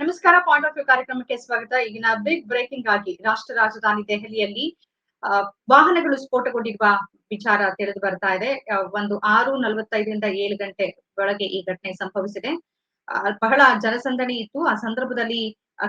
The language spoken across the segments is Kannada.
ನಮಸ್ಕಾರ ಪಾಯಿಂಟ್ ಆಫ್ ವ್ಯೂ ಕಾರ್ಯಕ್ರಮಕ್ಕೆ ಸ್ವಾಗತ. ಈಗಿನ ಬಿಗ್ ಬ್ರೇಕಿಂಗ್ ಆಗಿ ರಾಷ್ಟ್ರ ರಾಜಧಾನಿ ದೆಹಲಿಯಲ್ಲಿ ವಾಹನಗಳು ಸ್ಫೋಟಗೊಂಡಿರುವ ವಿಚಾರ ತಿಳಿದು ಬರ್ತಾ ಇದೆ. ಒಂದು ಆರು ನಲವತ್ತೈದರಿಂದ ಏಳು ಗಂಟೆ ಒಳಗೆ ಈ ಘಟನೆ ಸಂಭವಿಸಿದೆ. ಬಹಳ ಜನಸಂದಣಿ ಇತ್ತು. ಆ ಸಂದರ್ಭದಲ್ಲಿ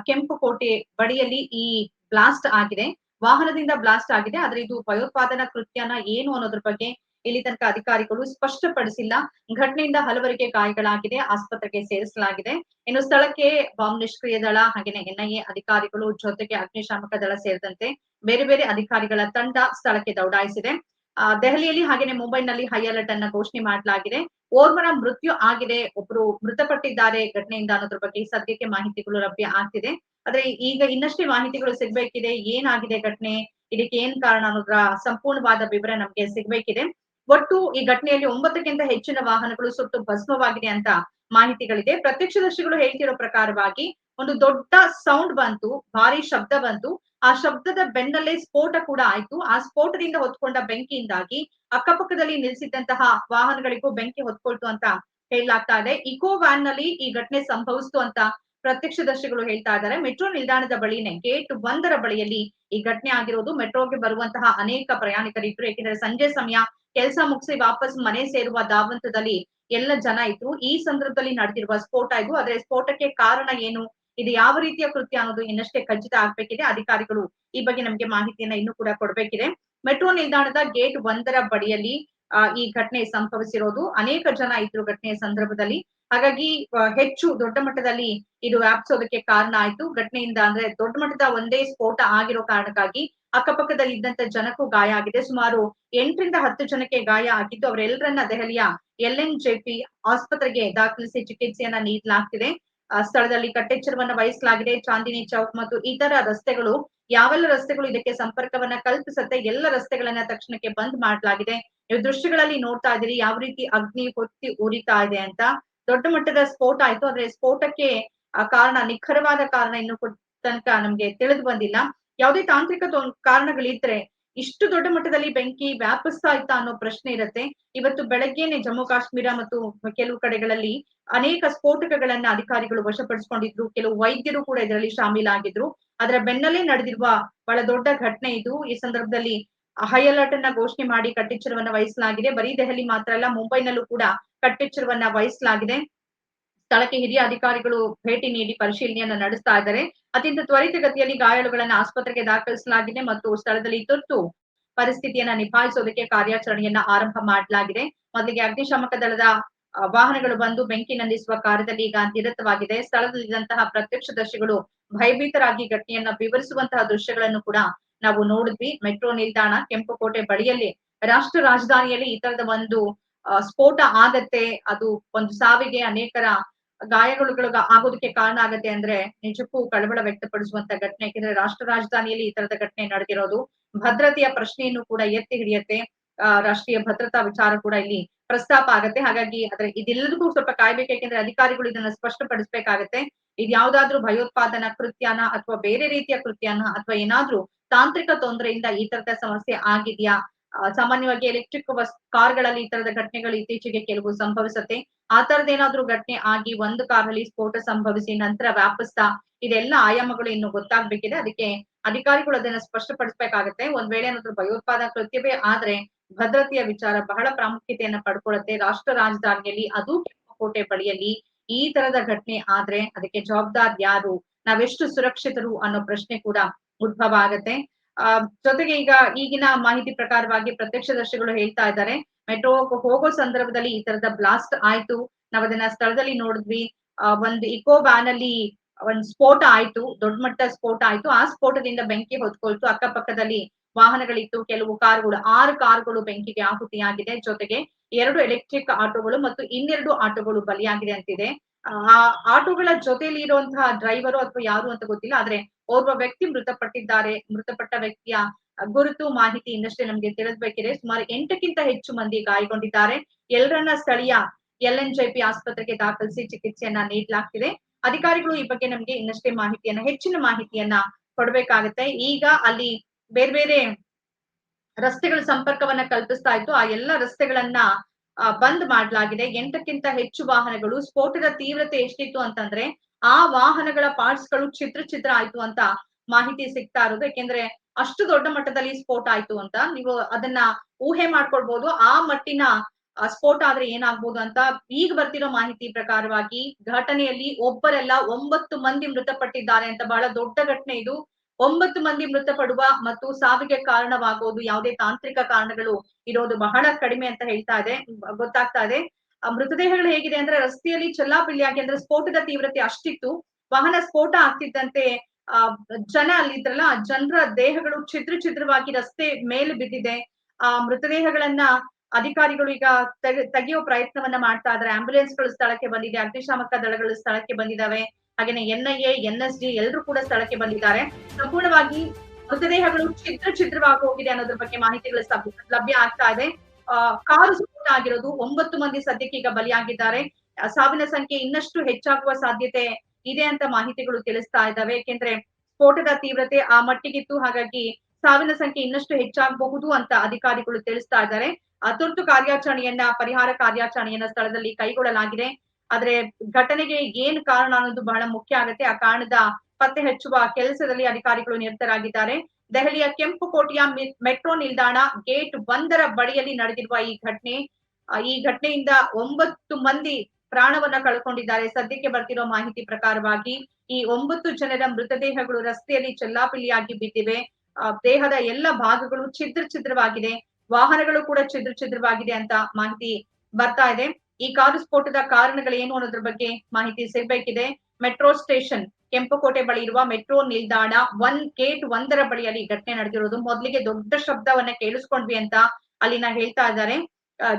ಕೆಂಪು ಕೋಟೆ ಬಳಿಯಲ್ಲಿ ಈ ಬ್ಲಾಸ್ಟ್ ಆಗಿದೆ. ವಾಹನದಿಂದ ಬ್ಲಾಸ್ಟ್ ಆಗಿದೆ. ಆದ್ರೆ ಇದು ಭಯೋತ್ಪಾದನಾ ಕೃತ್ಯನ ಏನು ಅನ್ನೋದ್ರ ಬಗ್ಗೆ ಇಲ್ಲಿ ತನಕ ಅಧಿಕಾರಿಗಳು ಸ್ಪಷ್ಟಪಡಿಸಿಲ್ಲ. ಘಟನೆಯಿಂದ ಹಲವರಿಗೆ ಗಾಯಗಳಾಗಿದೆ ಆಸ್ಪತ್ರೆಗೆ ಸೇರಿಸಲಾಗಿದೆ. ಇನ್ನು ಸ್ಥಳಕ್ಕೆ ಬಾಂಬ್ ನಿಷ್ಕ್ರಿಯ ದಳ ಹಾಗೇನೆ ಎನ್ಐಎ ಅಧಿಕಾರಿಗಳು ಜೊತೆಗೆ ಅಗ್ನಿಶಾಮಕ ದಳ ಸೇರಿದಂತೆ ಬೇರೆ ಬೇರೆ ಅಧಿಕಾರಿಗಳ ತಂಡ ಸ್ಥಳಕ್ಕೆ ದೌಡಾಯಿಸಿದೆ. ಆ, ದೆಹಲಿಯಲ್ಲಿ ಹಾಗೇನೆ ಮುಂಬೈನಲ್ಲಿ ಹೈ ಅಲರ್ಟ್ ಅನ್ನ ಘೋಷಣೆ ಮಾಡಲಾಗಿದೆ. ಓರ್ವರ ಮೃತ್ಯು ಆಗಿದೆ ಒಬ್ರು ಮೃತಪಟ್ಟಿದ್ದಾರೆ. ಘಟನೆಯಿಂದ ಅನ್ನೋದ್ರ ಬಗ್ಗೆ ಸದ್ಯಕ್ಕೆ ಮಾಹಿತಿಗಳು ಲಭ್ಯ ಆಗ್ತಿದೆ. ಆದ್ರೆ ಈಗ ಇನ್ನಷ್ಟೇ ಮಾಹಿತಿಗಳು ಸಿಗ್ಬೇಕಿದೆ ಏನಾಗಿದೆ ಘಟನೆ ಇದಕ್ಕೆ ಏನ್ ಕಾರಣ ಅನ್ನೋದ್ರ ಸಂಪೂರ್ಣವಾದ ವಿವರ ನಮ್ಗೆ ಸಿಗ್ಬೇಕಿದೆ. ಒಟ್ಟು ಈ ಘಟನೆಯಲ್ಲಿ ಒಂಬತ್ತಕ್ಕಿಂತ ಹೆಚ್ಚಿನ ವಾಹನಗಳು ಸುಟ್ಟು ಭಸ್ಮವಾಗಿದೆ ಅಂತ ಮಾಹಿತಿಗಳಿದೆ. ಪ್ರತ್ಯಕ್ಷದರ್ಶಿಗಳು ಹೇಳ್ತಿರೋ ಪ್ರಕಾರವಾಗಿ ಒಂದು ದೊಡ್ಡ ಸೌಂಡ್ ಬಂತು, ಭಾರಿ ಶಬ್ದ ಬಂತು. ಆ ಶಬ್ದದ ಬೆನ್ನಲ್ಲೇ ಸ್ಫೋಟ ಕೂಡ ಆಯ್ತು. ಆ ಸ್ಫೋಟದಿಂದ ಹೊತ್ಕೊಂಡ ಬೆಂಕಿಯಿಂದಾಗಿ ಅಕ್ಕಪಕ್ಕದಲ್ಲಿ ನಿಲ್ಲಿಸಿದ್ದಂತಹ ವಾಹನಗಳಿಗೂ ಬೆಂಕಿ ಹೊತ್ಕೊಳ್ತು ಅಂತ ಹೇಳಲಾಗ್ತಾ ಇದೆ. ಇಕೋ ವ್ಯಾನ್ನಲ್ಲಿ ಈ ಘಟನೆ ಸಂಭವಿಸ್ತು ಅಂತ ಪ್ರತ್ಯಕ್ಷದರ್ಶಿಗಳು ಹೇಳ್ತಾ ಇದ್ದಾರೆ. ಮೆಟ್ರೋ ನಿಲ್ದಾಣದ ಬಳಿನೇ ಗೇಟ್ ಒಂದರ ಬಳಿಯಲ್ಲಿ ಈ ಘಟನೆ ಆಗಿರೋದು. ಮೆಟ್ರೋಗೆ ಬರುವಂತಹ ಅನೇಕ ಪ್ರಯಾಣಿಕರಿದ್ರು. ಏಕೆಂದ್ರೆ ಸಂಜೆ ಸಮಯ ಕೆಲಸ ಮುಗಿಸಿ ವಾಪಸ್ ಮನೆ ಸೇರುವ ಧಾವಂತದಲ್ಲಿ ಎಲ್ಲ ಜನ ಇದ್ರು. ಈ ಸಂದರ್ಭದಲ್ಲಿ ನಡೆದಿರುವ ಸ್ಫೋಟ ಇದು. ಆದ್ರೆ ಸ್ಫೋಟಕ್ಕೆ ಕಾರಣ ಏನು? ಇದು ಯಾವ ರೀತಿಯ ಕೃತ್ಯ ಅನ್ನೋದು ಇನ್ನಷ್ಟೇ ಖಚಿತ ಆಗ್ಬೇಕಿದೆ. ಅಧಿಕಾರಿಗಳು ಈ ಬಗ್ಗೆ ನಮಗೆ ಮಾಹಿತಿಯನ್ನ ಇನ್ನು ಕೂಡ ಕೊಡ್ಬೇಕಿದೆ. ಮೆಟ್ರೋ ನಿಲ್ದಾಣದ ಗೇಟ್ ಒಂದರ ಬಳಿಯಲ್ಲಿ ಆ, ಈ ಘಟನೆ ಸಂಭವಿಸಿರೋದು. ಅನೇಕ ಜನ ಇದ್ರು ಘಟನೆಯ ಸಂದರ್ಭದಲ್ಲಿ. ಹಾಗಾಗಿ ಹೆಚ್ಚು ದೊಡ್ಡ ಮಟ್ಟದಲ್ಲಿ ಇದು ವ್ಯಾಪಿಸೋದಕ್ಕೆ ಕಾರಣ ಆಯ್ತು. ಘಟನೆಯಿಂದ ಅಂದ್ರೆ ದೊಡ್ಡ ಮಟ್ಟದ ಒಂದೇ ಸ್ಫೋಟ ಆಗಿರೋ ಕಾರಣಕ್ಕಾಗಿ ಅಕ್ಕಪಕ್ಕದಲ್ಲಿ ಇದ್ದಂತ ಜನಕ್ಕೂ ಗಾಯ ಆಗಿದೆ. ಸುಮಾರು ಎಂಟರಿಂದ ಹತ್ತು ಜನಕ್ಕೆ ಗಾಯ ಆಗಿದ್ದು ಅವರೆಲ್ಲರನ್ನ ದೆಹಲಿಯ ಎಲ್ ಎನ್ ಜೆಪಿ ಆಸ್ಪತ್ರೆಗೆ ದಾಖಲಿಸಿ ಚಿಕಿತ್ಸೆಯನ್ನ ನೀಡಲಾಗ್ತಿದೆ. ಸ್ಥಳದಲ್ಲಿ ಕಟ್ಟೆಚ್ಚರವನ್ನ ವಹಿಸಲಾಗಿದೆ. ಚಾಂದಿನಿ ಚೌಕ್ ಮತ್ತು ಇತರ ರಸ್ತೆಗಳು, ಯಾವೆಲ್ಲ ರಸ್ತೆಗಳು ಇದಕ್ಕೆ ಸಂಪರ್ಕವನ್ನ ಕಲ್ಪಿಸುತ್ತೆ, ಎಲ್ಲ ರಸ್ತೆಗಳನ್ನ ತಕ್ಷಣಕ್ಕೆ ಬಂದ್ ಮಾಡಲಾಗಿದೆ. ನೀವು ದೃಶ್ಯಗಳಲ್ಲಿ ನೋಡ್ತಾ ಇದ್ದೀರಿ, ಯಾವ ರೀತಿ ಅಗ್ನಿ ಹೊತ್ತಿ ಉರಿತಾ ಇದೆ ಅಂತ. ದೊಡ್ಡ ಮಟ್ಟದ ಸ್ಫೋಟ ಆಯ್ತು. ಆದ್ರೆ ಸ್ಫೋಟಕ್ಕೆ, ಆ ಕಾರಣ, ನಿಖರವಾದ ಕಾರಣ ಇನ್ನು ತನಕ ನಮ್ಗೆ ತಿಳಿದು ಬಂದಿಲ್ಲ. ಯಾವುದೇ ತಾಂತ್ರಿಕ ಕಾರಣಗಳಿದ್ರೆ ಇಷ್ಟು ದೊಡ್ಡ ಮಟ್ಟದಲ್ಲಿ ಬೆಂಕಿ ವ್ಯಾಪಿಸ್ತಾ ಇತ್ತಾ ಅನ್ನೋ ಪ್ರಶ್ನೆ ಇರುತ್ತೆ. ಇವತ್ತು ಬೆಳಗ್ಗೆನೆ ಜಮ್ಮು, ಕಾಶ್ಮೀರ ಮತ್ತು ಕೆಲವು ಕಡೆಗಳಲ್ಲಿ ಅನೇಕ ಸ್ಫೋಟಕಗಳನ್ನ ಅಧಿಕಾರಿಗಳು ವಶಪಡಿಸಿಕೊಂಡಿದ್ರು. ಕೆಲವು ವೈದ್ಯರು ಕೂಡ ಇದರಲ್ಲಿ ಶಾಮೀಲಾಗಿದ್ರು. ಅದರ ಬೆನ್ನಲ್ಲೇ ನಡೆದಿರುವ ಬಹಳ ದೊಡ್ಡ ಘಟನೆ ಇದು. ಈ ಸಂದರ್ಭದಲ್ಲಿ ಹೈ ಅಲರ್ಟ್ ಅನ್ನ ಘೋಷಣೆ ಮಾಡಿ ಕಟ್ಟೆಚ್ಚರವನ್ನ ವಹಿಸಲಾಗಿದೆ. ಬರೀ ದೆಹಲಿ ಮಾತ್ರ ಅಲ್ಲ, ಮುಂಬೈನಲ್ಲೂ ಕೂಡ ಕಟ್ಟೆಚ್ಚರವನ್ನ ವಹಿಸಲಾಗಿದೆ. ಸ್ಥಳಕ್ಕೆ ಹಿರಿಯ ಅಧಿಕಾರಿಗಳು ಭೇಟಿ ನೀಡಿ ಪರಿಶೀಲನೆಯನ್ನ ನಡೆಸ್ತಾ ಇದ್ದಾರೆ. ಅತ್ಯಂತ ತ್ವರಿತಗತಿಯಲ್ಲಿ ಗಾಯಾಳುಗಳನ್ನ ಆಸ್ಪತ್ರೆಗೆ ದಾಖಲಿಸಲಾಗಿದೆ ಮತ್ತು ಸ್ಥಳದಲ್ಲಿ ತುರ್ತು ಪರಿಸ್ಥಿತಿಯನ್ನ ನಿಭಾಯಿಸೋದಕ್ಕೆ ಕಾರ್ಯಾಚರಣೆಯನ್ನ ಆರಂಭ ಮಾಡಲಾಗಿದೆ. ಮೊದಲಿಗೆ ಅಗ್ನಿಶಾಮಕ ದಳದ ವಾಹನಗಳು ಬಂದು ಬೆಂಕಿ ನಂದಿಸುವ ಕಾರ್ಯದಲ್ಲಿ ಈಗ ನಿರತವಾಗಿದೆ. ಸ್ಥಳದಲ್ಲಿದ್ದಂತಹ ಪ್ರತ್ಯಕ್ಷದರ್ಶಿಗಳು ಭಯಭೀತರಾಗಿ ಘಟನೆಯನ್ನ ವಿವರಿಸುವಂತಹ ದೃಶ್ಯಗಳನ್ನು ಕೂಡ ನಾವು ನೋಡಿದ್ವಿ ಮೆಟ್ರೋ ನಿಲ್ದಾಣ ಕೆಂಪುಕೋಟೆ ಬಳಿಯಲ್ಲಿ ರಾಷ್ಟ್ರ ರಾಜಧಾನಿಯಲ್ಲಿ ಈ ತರದ ಒಂದು ಸ್ಫೋಟ ಆಗತ್ತೆ. ಅದು ಒಂದು ಸಾವಿಗೆ ಅನೇಕರ ಗಾಯಗಳು ಆಗೋದಕ್ಕೆ ಕಾರಣ ಆಗತ್ತೆ ಅಂದ್ರೆ ನಿಜಕ್ಕೂ ಕಳವಳ ವ್ಯಕ್ತಪಡಿಸುವಂತ ಘಟನೆ. ಯಾಕೆಂದ್ರೆ ರಾಷ್ಟ್ರ ರಾಜಧಾನಿಯಲ್ಲಿ ಈ ಘಟನೆ ನಡೆದಿರೋದು ಭದ್ರತೆಯ ಪ್ರಶ್ನೆಯನ್ನು ಕೂಡ ಎತ್ತಿ ಹಿಡಿಯತ್ತೆ. ರಾಷ್ಟ್ರೀಯ ಭದ್ರತಾ ವಿಚಾರ ಕೂಡ ಇಲ್ಲಿ ಪ್ರಸ್ತಾಪ ಆಗತ್ತೆ. ಹಾಗಾಗಿ ಅದ್ರ ಇದೆಲ್ಲದಕ್ಕೂ ಸ್ವಲ್ಪ ಕಾಯ್ಬೇಕು. ಯಾಕೆಂದ್ರೆ ಅಧಿಕಾರಿಗಳು ಇದನ್ನ ಸ್ಪಷ್ಟಪಡಿಸ್ಬೇಕಾಗತ್ತೆ. ಇದು ಯಾವ್ದಾದ್ರು ಭಯೋತ್ಪಾದನಾ ಕೃತ್ಯನ ಅಥವಾ ಬೇರೆ ರೀತಿಯ ಕೃತ್ಯನ ಅಥವಾ ಏನಾದ್ರೂ ತಾಂತ್ರಿಕ ತೊಂದರೆಯಿಂದ ಈ ತರದ ಸಮಸ್ಯೆ ಆಗಿದೆಯಾ? ಸಾಮಾನ್ಯವಾಗಿ ಎಲೆಕ್ಟ್ರಿಕ್ ಬಸ್ ಕಾರ್ಗಳಲ್ಲಿ ಈ ತರದ ಘಟನೆಗಳು ಇತ್ತೀಚೆಗೆ ಕೆಲವು ಸಂಭವಿಸುತ್ತೆ. ಆ ತರದ ಏನಾದ್ರೂ ಘಟನೆ ಆಗಿ ಒಂದು ಕಾರಲ್ಲಿ ಸ್ಫೋಟ ಸಂಭವಿಸಿ ನಂತರ ವ್ಯಾಪಿಸ್ತಾ ಇದೆಲ್ಲ ಆಯಾಮಗಳು ಇನ್ನು ಗೊತ್ತಾಗ್ಬೇಕಿದೆ. ಅದಕ್ಕೆ ಅಧಿಕಾರಿಗಳು ಅದನ್ನ ಸ್ಪಷ್ಟಪಡಿಸ್ಬೇಕಾಗತ್ತೆ. ಒಂದ್ ವೇಳೆ ಏನಾದ್ರೂ ಭಯೋತ್ಪಾದನಾ ಕೃತ್ಯವೇ ಆದ್ರೆ ಭದ್ರತೆಯ ವಿಚಾರ ಬಹಳ ಪ್ರಾಮುಖ್ಯತೆಯನ್ನ ಪಡ್ಕೊಳ್ಳುತ್ತೆ. ರಾಷ್ಟ್ರ ರಾಜಧಾನಿಯಲ್ಲಿ ಅದು ಕೆಂಪುಕೋಟೆ ಬಳಿಯಲ್ಲಿ ಈ ತರದ ಘಟನೆ ಆದ್ರೆ ಅದಕ್ಕೆ ಜವಾಬ್ದಾರ್ ಯಾರು? ನಾವೆಷ್ಟು ಸುರಕ್ಷಿತರು ಅನ್ನೋ ಪ್ರಶ್ನೆ ಕೂಡ ಉದ್ಭವ ಆಗತ್ತೆ. ಆ, ಜೊತೆಗೆ ಈಗ ಈಗಿನ ಮಾಹಿತಿ ಪ್ರಕಾರವಾಗಿ ಪ್ರತ್ಯಕ್ಷದರ್ಶಿಗಳು ಹೇಳ್ತಾ ಇದ್ದಾರೆ, ಮೆಟ್ರೋ ಹೋಗೋ ಸಂದರ್ಭದಲ್ಲಿ ಈ ತರದ ಬ್ಲಾಸ್ಟ್ ಆಯ್ತು, ನಾವ್ ಅದನ್ನ ಸ್ಥಳದಲ್ಲಿ ನೋಡಿದ್ವಿ. ಒಂದು ಒಂದ್ ಇಕೋ ವ್ಯಾನ್ ಅಲ್ಲಿ ಒಂದ್ ಸ್ಫೋಟ ಆಯ್ತು, ದೊಡ್ಡ ಮಟ್ಟ ಸ್ಫೋಟ ಆಯ್ತು. ಆ ಸ್ಫೋಟದಿಂದ ಬೆಂಕಿ ಹೊತ್ಕೊಳ್ತು. ಅಕ್ಕಪಕ್ಕದಲ್ಲಿ ವಾಹನಗಳಿತ್ತು, ಕೆಲವು ಕಾರ್ಗಳು, ಆರು ಕಾರ್ಗಳು ಬೆಂಕಿಗೆ ಆಹುತಿಯಾಗಿದೆ. ಜೊತೆಗೆ ಎರಡು ಎಲೆಕ್ಟ್ರಿಕ್ ಆಟೋಗಳು ಮತ್ತು ಇನ್ನೆರಡು ಆಟೋಗಳು ಬಲಿಯಾಗಿದೆ ಅಂತಿದೆ. ಆ, ಆಟೋಗಳ ಜೊತೆಲಿ ಇರುವಂತಹ ಡ್ರೈವರು ಅಥವಾ ಯಾರು ಅಂತ ಗೊತ್ತಿಲ್ಲ, ಆದ್ರೆ ಓರ್ವ ವ್ಯಕ್ತಿ ಮೃತಪಟ್ಟಿದ್ದಾರೆ. ಮೃತಪಟ್ಟ ವ್ಯಕ್ತಿಯ ಗುರುತು, ಮಾಹಿತಿ ಇನ್ನಷ್ಟೇ ನಮ್ಗೆ ತಿಳಿಸ್ಬೇಕಿದೆ. ಸುಮಾರು ಎಂಟಕ್ಕಿಂತ ಹೆಚ್ಚು ಮಂದಿ ಗಾಯಗೊಂಡಿದ್ದಾರೆ. ಎಲ್ಲರನ್ನ ಸ್ಥಳೀಯ ಎಲ್ ಎನ್ ಜೆ ಪಿ ಆಸ್ಪತ್ರೆಗೆ ದಾಖಲಿಸಿ ಚಿಕಿತ್ಸೆಯನ್ನ ನೀಡಲಾಗ್ತಿದೆ. ಅಧಿಕಾರಿಗಳು ಈ ಬಗ್ಗೆ ನಮ್ಗೆ ಇನ್ನಷ್ಟೇ ಮಾಹಿತಿಯನ್ನ, ಹೆಚ್ಚಿನ ಮಾಹಿತಿಯನ್ನ ಕೊಡ್ಬೇಕಾಗತ್ತೆ. ಈಗ ಅಲ್ಲಿ ಬೇರೆ ಬೇರೆ ರಸ್ತೆಗಳ ಸಂಪರ್ಕವನ್ನ ಕಲ್ಪಿಸ್ತಾ ಇತ್ತು. ಆ ಎಲ್ಲ ರಸ್ತೆಗಳನ್ನ ಬಂದ್ ಮಾಡಲಾಗಿದೆ. ಎಂಟಕ್ಕಿಂತ ಹೆಚ್ಚು ವಾಹನಗಳು ಸ್ಫೋಟದ ತೀವ್ರತೆ ಎಷ್ಟಿತ್ತು ಅಂತಂದ್ರೆ, ಆ ವಾಹನಗಳ ಪಾರ್ಟ್ಸ್ಗಳು ಚಿತ್ರ ಚಿತ್ರ ಆಯ್ತು ಅಂತ ಮಾಹಿತಿ ಸಿಗ್ತಾ ಇರೋದು. ಯಾಕೆಂದ್ರೆ ಅಷ್ಟು ದೊಡ್ಡ ಮಟ್ಟದಲ್ಲಿ ಸ್ಫೋಟ ಆಯ್ತು ಅಂತ ನೀವು ಅದನ್ನ ಊಹೆ ಮಾಡ್ಕೊಳ್ಬಹುದು ಆ ಮಟ್ಟಿನ ಸ್ಫೋಟ ಆದ್ರೆ ಏನಾಗ್ಬೋದು ಅಂತ ಈಗ ಬರ್ತಿರೋ ಮಾಹಿತಿ ಪ್ರಕಾರವಾಗಿ ಘಟನೆಯಲ್ಲಿ ಒಬ್ಬರೆಲ್ಲ ಒಂಬತ್ತು ಮಂದಿ ಮೃತಪಟ್ಟಿದ್ದಾರೆ ಅಂತ ಬಹಳ ದೊಡ್ಡ ಘಟನೆ ಇದು. ಒಂಬತ್ತು ಮಂದಿ ಮೃತಪಡುವ ಮತ್ತು ಸಾವಿಗೆ ಕಾರಣವಾಗೋದು ಯಾವುದೇ ತಾಂತ್ರಿಕ ಕಾರಣಗಳು ಇರೋದು ಬಹಳ ಕಡಿಮೆ ಅಂತ ಹೇಳ್ತಾ ಇದೆ, ಗೊತ್ತಾಗ್ತಾ ಇದೆ. ಮೃತದೇಹಗಳು ಹೇಗಿದೆ ಅಂದ್ರೆ ರಸ್ತೆಯಲ್ಲಿ ಚೆಲ್ಲಾಪಿಲ್ಲಿಯಾಗಿ ಅಂದ್ರೆ ಸ್ಫೋಟದ ತೀವ್ರತೆ ಅಷ್ಟಿತ್ತು. ವಾಹನ ಸ್ಫೋಟ ಆಗ್ತಿದ್ದಂತೆ, ಆ, ಜನ ಅಲ್ಲಿದ್ರಲ್ಲ ಜನರ ದೇಹಗಳು ಛಿದ್ರ ಛಿದ್ರವಾಗಿ ರಸ್ತೆ ಮೇಲೆ ಬಿದ್ದಿದೆ. ಆ ಮೃತದೇಹಗಳನ್ನ ಅಧಿಕಾರಿಗಳು ಈಗ ತೆಗೆಯೋ ಪ್ರಯತ್ನವನ್ನ ಮಾಡ್ತಾ ಇದ್ದಾರೆ. ಆಂಬ್ಯುಲೆನ್ಸ್ಗಳು ಸ್ಥಳಕ್ಕೆ ಬಂದಿದೆ, ಅಗ್ನಿಶಾಮಕ ದಳಗಳು ಸ್ಥಳಕ್ಕೆ ಬಂದಿದ್ದಾವೆ. ಹಾಗೇನೆ ಎಸ್ ಡಿ ಎಲ್ಲರೂ ಕೂಡ ಸ್ಥಳಕ್ಕೆ ಬಂದಿದ್ದಾರೆ. ಸಂಪೂರ್ಣವಾಗಿ ಮೃತದೇಹಗಳು ಛಿದ್ರ ಛಿದ್ರವಾಗಿ ಹೋಗಿದೆ ಅನ್ನೋದ್ರ ಬಗ್ಗೆ ಮಾಹಿತಿಗಳು ಲಭ್ಯ ಆಗ್ತಾ ಇದೆ. ಕಾರು ಸ್ಫೋಟ ಆಗಿರೋದು ಒಂಬತ್ತು ಮಂದಿ ಸದ್ಯಕ್ಕೆ ಈಗ ಬಲಿಯಾಗಿದ್ದಾರೆ. ಸಾವಿನ ಸಂಖ್ಯೆ ಇನ್ನಷ್ಟು ಹೆಚ್ಚಾಗುವ ಸಾಧ್ಯತೆ ಇದೆ ಅಂತ ಮಾಹಿತಿಗಳು ತಿಳಿಸ್ತಾ ಇದ್ದಾವೆ. ಯಾಕೆಂದ್ರೆ ಸ್ಫೋಟದ ತೀವ್ರತೆ ಆ ಮಟ್ಟಿಗಿತ್ತು. ಹಾಗಾಗಿ ಸಾವಿನ ಸಂಖ್ಯೆ ಇನ್ನಷ್ಟು ಹೆಚ್ಚಾಗಬಹುದು ಅಂತ ಅಧಿಕಾರಿಗಳು ತಿಳಿಸ್ತಾ ಇದ್ದಾರೆ. ತುರ್ತು ಕಾರ್ಯಾಚರಣೆಯನ್ನ, ಪರಿಹಾರ ಕಾರ್ಯಾಚರಣೆಯನ್ನ ಸ್ಥಳದಲ್ಲಿ ಕೈಗೊಳ್ಳಲಾಗಿದೆ. ಆದ್ರೆ ಘಟನೆಗೆ ಏನ್ ಕಾರಣ ಅನ್ನೋದು ಬಹಳ ಮುಖ್ಯ ಆಗುತ್ತೆ. ಆ ಕಾರಣದ ಪತ್ತೆ ಹಚ್ಚುವ ಕೆಲಸದಲ್ಲಿ ಅಧಿಕಾರಿಗಳು ನಿರತರಾಗಿದ್ದಾರೆ. ದೆಹಲಿಯ ಕೆಂಪು ಕೋಟೆಯ ಮೆಟ್ರೋ ನಿಲ್ದಾಣ ಗೇಟ್ ಒಂದರ ಬಳಿಯಲ್ಲಿ ನಡೆದಿರುವ ಈ ಘಟನೆ ಈ ಘಟನೆಯಿಂದ ಒಂಬತ್ತು ಮಂದಿ ಪ್ರಾಣವನ್ನ ಕಳ್ಕೊಂಡಿದ್ದಾರೆ. ಸದ್ಯಕ್ಕೆ ಬರ್ತಿರೋ ಮಾಹಿತಿ ಪ್ರಕಾರವಾಗಿ ಈ ಒಂಬತ್ತು ಜನರ ಮೃತದೇಹಗಳು ರಸ್ತೆಯಲ್ಲಿ ಚೆಲ್ಲಾಪಿಲ್ಲಿಯಾಗಿ ಬಿದ್ದಿವೆ. ದೇಹದ ಎಲ್ಲ ಭಾಗಗಳು ಛಿದ್ರ ಛಿದ್ರವಾಗಿದೆ. ವಾಹನಗಳು ಕೂಡ ಛಿದ್ರ ಛಿದ್ರವಾಗಿದೆ ಅಂತ ಮಾಹಿತಿ ಬರ್ತಾ ಇದೆ. ಈ ಕಾರು ಸ್ಫೋಟದ ಕಾರಣಗಳು ಏನು ಅನ್ನೋದ್ರ ಬಗ್ಗೆ ಮಾಹಿತಿ ಸಿಗಬೇಕಿದೆ. ಮೆಟ್ರೋ ಸ್ಟೇಷನ್ ಕೆಂಪುಕೋಟೆ ಬಳಿ ಇರುವ ಮೆಟ್ರೋ ನಿಲ್ದಾಣ ಒನ್ ಗೇಟ್ ಒಂದರ ಬಳಿಯಲ್ಲಿ ಘಟನೆ ನಡೆದಿರೋದು ಮೊದಲಿಗೆ ದೊಡ್ಡ ಶಬ್ದವನ್ನ ಕೇಳಿಸ್ಕೊಂಡ್ವಿ ಅಂತ ಅಲ್ಲಿನ ಹೇಳ್ತಾ ಇದ್ದಾರೆ.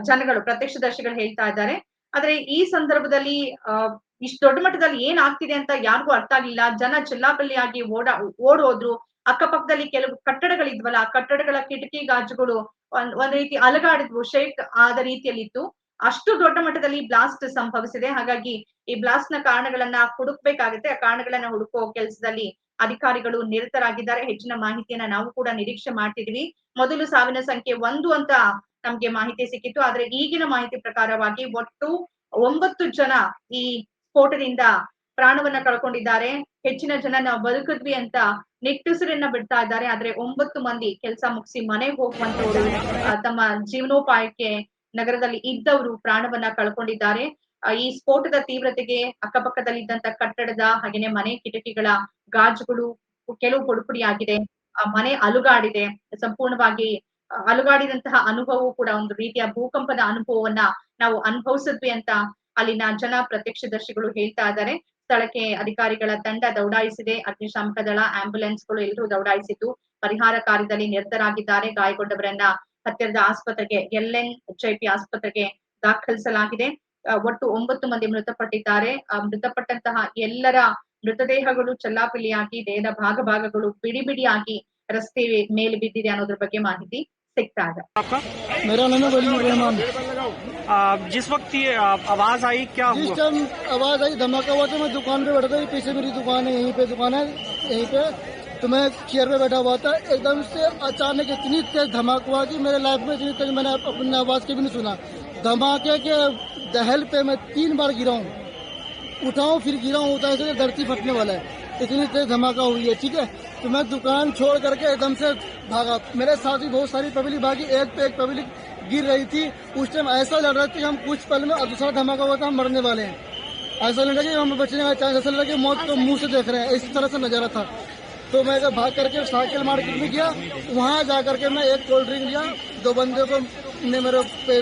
ಜನಗಳು, ಪ್ರತ್ಯಕ್ಷದರ್ಶಿಗಳು ಹೇಳ್ತಾ ಇದ್ದಾರೆ. ಆದ್ರೆ ಈ ಸಂದರ್ಭದಲ್ಲಿ ಅಹ್ ಇಷ್ಟು ದೊಡ್ಡ ಮಟ್ಟದಲ್ಲಿ ಏನ್ ಆಗ್ತಿದೆ ಅಂತ ಯಾರಿಗೂ ಅರ್ಥ ಆಗ್ಲಿಲ್ಲ. ಜನ ಚೆಲ್ಲಾಪಲ್ಲಿಯಾಗಿ ಓಡ ಓಡ್ ಹೋದ್ರು ಅಕ್ಕಪಕ್ಕದಲ್ಲಿ ಕೆಲವು ಕಟ್ಟಡಗಳಿದ್ವಲ್ಲ, ಆ ಕಟ್ಟಡಗಳ ಕಿಟಕಿ ಗಾಜುಗಳು ಒಂದ್ ಒಂದ್ ರೀತಿ ಅಲಗಾಡಿದ್ವು. ಶೇಕ್ ಆದ ರೀತಿಯಲ್ಲಿತ್ತು. ಅಷ್ಟು ದೊಡ್ಡ ಮಟ್ಟದಲ್ಲಿ ಬ್ಲಾಸ್ಟ್ ಸಂಭವಿಸಿದೆ. ಹಾಗಾಗಿ ಈ ಬ್ಲಾಸ್ಟ್ನ ಕಾರಣಗಳನ್ನ ಹುಡುಕ್ಬೇಕಾಗುತ್ತೆ. ಆ ಕಾರಣಗಳನ್ನ ಹುಡುಕೋ ಕೆಲಸದಲ್ಲಿ ಅಧಿಕಾರಿಗಳು ನಿರತರಾಗಿದ್ದಾರೆ. ಹೆಚ್ಚಿನ ಮಾಹಿತಿಯನ್ನ ನಾವು ಕೂಡ ನಿರೀಕ್ಷೆ ಮಾಡ್ತಿದ್ವಿ. ಮೊದಲು ಸಾವಿನ ಸಂಖ್ಯೆ ಒಂದು ಅಂತ ನಮ್ಗೆ ಮಾಹಿತಿ ಸಿಕ್ಕಿತ್ತು. ಆದ್ರೆ ಈಗಿನ ಮಾಹಿತಿ ಪ್ರಕಾರವಾಗಿ ಒಟ್ಟು ಒಂಬತ್ತು ಜನ ಈ ಸ್ಫೋಟದಿಂದ ಪ್ರಾಣವನ್ನ ಕಳ್ಕೊಂಡಿದ್ದಾರೆ. ಹೆಚ್ಚಿನ ಜನ ನಾವು ಬದುಕಿದ್ವಿ ಅಂತ ನಿಟ್ಟುಸಿರನ್ನ ಬಿಡ್ತಾ ಇದ್ದಾರೆ. ಆದ್ರೆ ಒಂಬತ್ತು ಮಂದಿ ಕೆಲಸ ಮುಗಿಸಿ ಮನೆಗೆ ಹೋಗುವಂತವರು ತಮ್ಮ ಜೀವನೋಪಾಯಕ್ಕೆ ನಗರದಲ್ಲಿ ಇದ್ದವರು ಪ್ರಾಣವನ್ನ ಕಳ್ಕೊಂಡಿದ್ದಾರೆ. ಈ ಸ್ಫೋಟದ ತೀವ್ರತೆಗೆ ಅಕ್ಕಪಕ್ಕದಲ್ಲಿದ್ದಂತ ಕಟ್ಟಡದ ಹಾಗೇನೆ ಮನೆ ಕಿಟಕಿಗಳ ಗಾಜುಗಳು ಕೆಲವು ಪುಡಿಪುಡಿಯಾಗಿದೆ. ಆ, ಮನೆ ಅಲುಗಾಡಿದೆ. ಸಂಪೂರ್ಣವಾಗಿ ಅಲುಗಾಡಿದಂತಹ ಅನುಭವವು ಕೂಡ ಒಂದು ರೀತಿಯ ಭೂಕಂಪದ ಅನುಭವವನ್ನ ನಾವು ಅನುಭವಿಸಿದ್ವಿ ಅಂತ ಅಲ್ಲಿನ ಜನ ಪ್ರತ್ಯಕ್ಷದರ್ಶಿಗಳು ಹೇಳ್ತಾ ಇದ್ದಾರೆ. ಸ್ಥಳಕ್ಕೆ ಅಧಿಕಾರಿಗಳ ತಂಡ ದೌಡಾಯಿಸಿದೆ. ಅಗ್ನಿಶಾಮಕ ದಳ ಆಂಬ್ಯುಲೆನ್ಸ್ಗಳು ಎಲ್ಲರೂ ದೌಡಾಯಿಸಿದ್ದು, ಪರಿಹಾರ ಕಾರ್ಯದಲ್ಲಿ ನಿರತರಾಗಿದ್ದಾರೆ. ಗಾಯಗೊಂಡವರನ್ನ ಹತ್ತಿರದ ಆಸ್ಪತ್ರೆಗೆ ಎಲ್ಎನ್ ಜೆಪಿ ಆಸ್ಪತ್ರೆಗೆ ದಾಖಲಿಸಲಾಗಿದೆ ಆ, ಒಟ್ಟು ಒಂಬತ್ತು ಮಂದಿ ಮೃತಪಟ್ಟಿದ್ದಾರೆ ಆ, ಮೃತಪಟ್ಟಂತಹ ಎಲ್ಲರ ಮೃತದೇಹಗಳು ಚಲ್ಲಾಪಿಲ್ಲಿಯಾಗಿ ದೇಹದ ಭಾಗ ಭಾಗಗಳು ಬಿಡಿ ಬಿಡಿಯಾಗಿ ರಸ್ತೆ ಮೇಲೆ ಬಿದ್ದಿದೆ ಅನ್ನೋದ್ರ ಬಗ್ಗೆ ಮಾಹಿತಿ ಸಿಗ್ತಾ ಇದೆ आपका मेरा नाम है वलीद रहमान आ, जिस वक्त ये आ, आवाज आई क्या जिस हुआ टाइम आवाज आई धमाका हुआ तो मैं दुकान पे बैठा था ये पीछे मेरी दुकान है यहीं पे दुकान है यहीं पे तो मैं चेयर पे बैठा हुआ था। एकदम से अचानक इतनी तेज धमाका हुआ कि मेरे लाइफ में इतनी तेज मैंने अपनी आवाज़ के भी नहीं सुना। धमाके के दहल पे मैं तीन बार गिरा हूँ। उठाऊं, फिर गिरा हूँ उठा से धरती फटने वाला है। इतनी तेज धमाका हुई है, ठीक है? तो मैं दुकान छोड़ करके एकदम से भागा। मेरे साथ ही बहुत सारी पब्लिक भागी। एक पे एक पब्लिक गिर रही थी। उस टाइम ऐसा लग रहा था कि हम कुछ पल में दूसरा धमाका हुआ था, हम मरने वाले हैं। ऐसा लग रहा है कि हम बचने का चांस ऐसा लग रहा कि मौत को मुँह से देख रहे हैं। इस तरह से नज़ारा था। तो मैं भाग करके साइकिल मार्केट में गया वहाँ जा करके मैं एक कोल्ड ड्रिंक लिया। दो बंदे को ने मेरे पे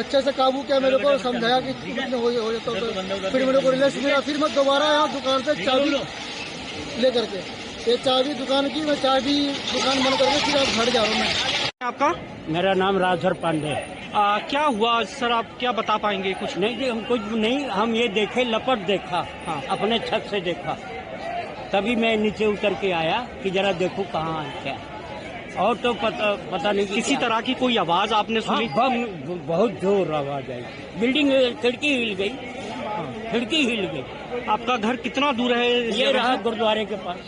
अच्छे से काबू किया मेरे को समझाया कि हो। हो जाता तो। फिर मेरे को रिलैक्स मिला। फिर मैं दोबारा यहाँ दुकान से चाबी ले करके ये चाबी दुकान की मैं चाबी दुकान बंद करके फिर आप घर जा रहा हूँ मैं। आपका? मेरा नाम राजधर पांडे। है आ, क्या हुआ? सर आप क्या बता पाएँगे कुछ? नहीं जी, हम कुछ नहीं हम ये देखे लपट देखा। हाँ। अपने छत से देखा। तभी मैं नीचे उतर के आया कि जरा देखो कहाँ है क्या। और तो पता पता नहीं किसी तरह की कोई आवाज़ आपने हाँ, सुनी? बम बहुत ज़ोर आवाज़ आई। बिल्डिंग खिड़की हिल गई। खिड़की हिल गई। आपका घर कितना दूर है ये रहा गुरुद्वारे के पास।